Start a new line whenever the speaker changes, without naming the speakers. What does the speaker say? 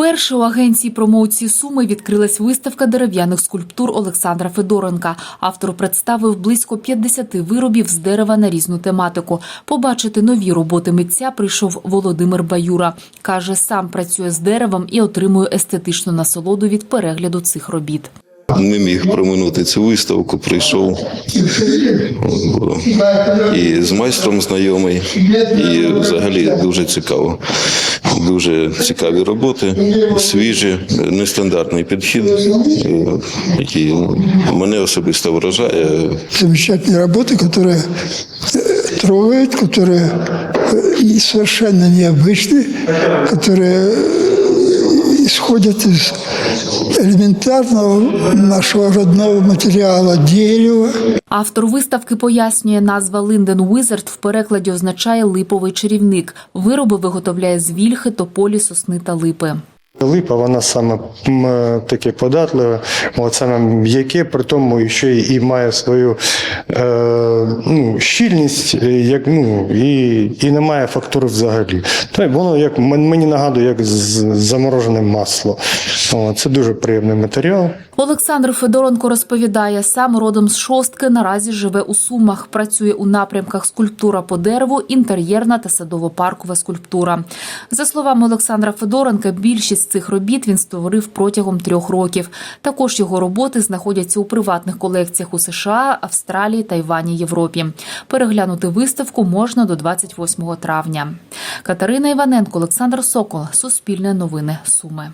Вперше у агенції промоції Суми відкрилась виставка дерев'яних скульптур Олександра Федоренка. Автор представив близько 50 виробів з дерева на різну тематику. Побачити нові роботи митця прийшов Володимир Баюра. Каже, сам працює з деревом і отримує естетичну насолоду від перегляду цих робіт.
Не міг проминути цю виставку, прийшов і з майстром знайомий, і взагалі дуже цікаво Дуже цікаві роботи, свіжі, нестандартний підхід, і, який мене особисто вражає.
замечательные работы, которые э, трогают, которые э, и совершенно необычны, которые э, исходят из элементарного нашего родного материала дерева.
Автор виставки пояснює, назва Линден Уизард в перекладі означає липовий чарівник. Вироби виготовляє з вільхи, тополі, сосни та липи.
Липа, вона саме таке податливе, от саме м'яке, при тому ще і має свою е, ну, щільність, е, як, ну, і, і не має фактури взагалі. Та воно як мен- мені нагадує, як з- заморожене масло. О, це дуже приємний матеріал.
Олександр Федоренко розповідає, сам родом з шостки наразі живе у Сумах. Працює у напрямках скульптура по дереву, інтер'єрна та садово-паркова скульптура. За словами Олександра Федоренка, більшість цих робіт він створив протягом трьох років. Також його роботи знаходяться у приватних колекціях у США, Австралії, Тайвані, Європі. Переглянути виставку можна до 28 травня. Катерина Іваненко, Олександр Сокол, Суспільне новини, Суми.